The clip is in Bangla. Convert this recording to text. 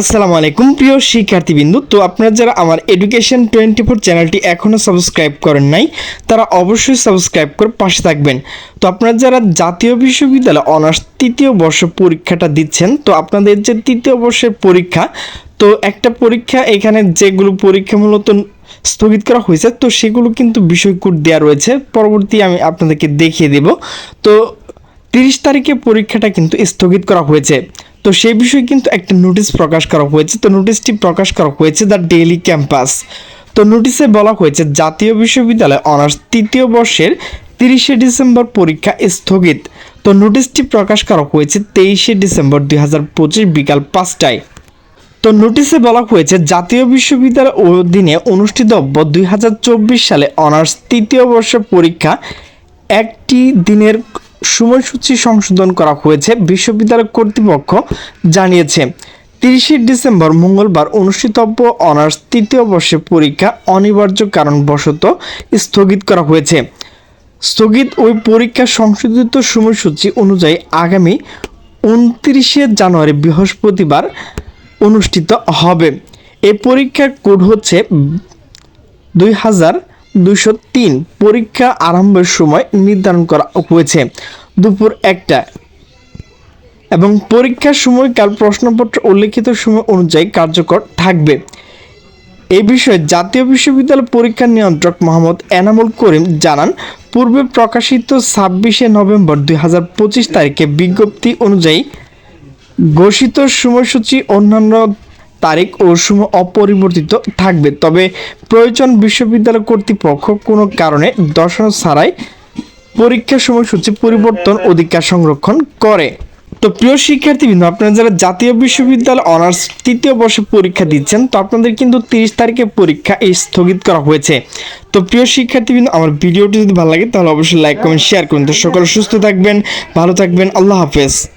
আসসালামু আলাইকুম। প্রিয় শিক্ষার্থীবৃন্দু, তো আপনারা যারা আমার এডুকেশন টোয়েন্টি ফোর চ্যানেলটি এখনও সাবস্ক্রাইব করেন নাই, তারা অবশ্যই সাবস্ক্রাইব করে পাশে থাকবেন। তো আপনারা যারা জাতীয় বিশ্ববিদ্যালয় অনার্স তৃতীয় বর্ষ পরীক্ষাটা দিচ্ছেন, তো আপনাদের যে তৃতীয় বর্ষের পরীক্ষা, তো একটা পরীক্ষা এখানে যেগুলো পরীক্ষা মূলত স্থগিত করা হয়েছে, তো সেগুলো কিন্তু বিষয় কোড দেওয়া রয়েছে। পরবর্তী আমি আপনাদেরকে দেখিয়ে দেব। তো তিরিশ তারিখে পরীক্ষাটা কিন্তু স্থগিত করা হয়েছে। তো সেই বিষয়ে কিন্তু একটা নোটিশ প্রকাশ করা হয়েছে। তো নোটিশটি প্রকাশ করা হয়েছে দ্য ডেইলি ক্যাম্পাস তো নোটিশে বলা হয়েছে, জাতীয় বিশ্ববিদ্যালয় অনার্স তৃতীয় বর্ষের তিরিশে ডিসেম্বর পরীক্ষা স্থগিত। তো নোটিশটি প্রকাশ করা হয়েছে তেইশে ডিসেম্বর দুই হাজার পঁচিশ বিকাল পাঁচটায়। তো নোটিশে বলা হয়েছে, জাতীয় বিশ্ববিদ্যালয় অধীনে অনুষ্ঠিতব্য দুই হাজার চব্বিশ সালে অনার্স তৃতীয় বর্ষের পরীক্ষা একটি দিনের সময়সূচি সংশোধন করা হয়েছে, বিশ্ববিদ্যালয় কর্তৃপক্ষ জানিয়েছে। তিরিশে ডিসেম্বর মঙ্গলবার অনুষ্ঠিতব্য অনার্স তৃতীয় বর্ষের পরীক্ষা অনিবার্য কারণবশত স্থগিত করা হয়েছে। স্থগিত ওই পরীক্ষার সংশোধিত সময়সূচি অনুযায়ী আগামী উনত্রিশে জানুয়ারি বৃহস্পতিবার অনুষ্ঠিত হবে। এই পরীক্ষার কোড হচ্ছে দুই হাজার দুশো তিন পরীক্ষা আরম্ভের সময় নির্ধারণ করা হয়েছে। দুপুর একটা। এবং পরীক্ষার সময়কাল প্রশ্নপত্র উল্লেখিত সময় অনুযায়ী কার্যকর থাকবে। এ বিষয়ে জাতীয় বিশ্ববিদ্যালয় পরীক্ষা নিয়ন্ত্রক মোহাম্মদ এনামুল করিম জানান, পূর্বে প্রকাশিত ছাব্বিশে নভেম্বর দুই হাজার পঁচিশ তারিখে বিজ্ঞপ্তি অনুযায়ী ঘোষিত সময়সূচি অন্যান্য তারিখ ও সময় অপরিবর্তিত থাকবে। তবে প্রয়োজন বিশ্ববিদ্যালয় কর্তৃপক্ষ কোনো কারণে দর্শন ছাড়াই পরীক্ষার সময়সূচি পরিবর্তন অধিকার সংরক্ষণ করে। তো প্রিয় শিক্ষার্থীবৃন্দ, আপনারা যারা জাতীয় বিশ্ববিদ্যালয় অনার্স তৃতীয় বর্ষে পরীক্ষা দিচ্ছেন, তো আপনাদের কিন্তু তিরিশ তারিখে পরীক্ষা স্থগিত করা হয়েছে। তো প্রিয় শিক্ষার্থীবৃন্দ, আমার ভিডিওটি যদি ভালো লাগে, তাহলে অবশ্যই লাইক কমেন্ট শেয়ার করুন। তো সকলে সুস্থ থাকবেন, ভালো থাকবেন, আল্লাহ হাফেজ।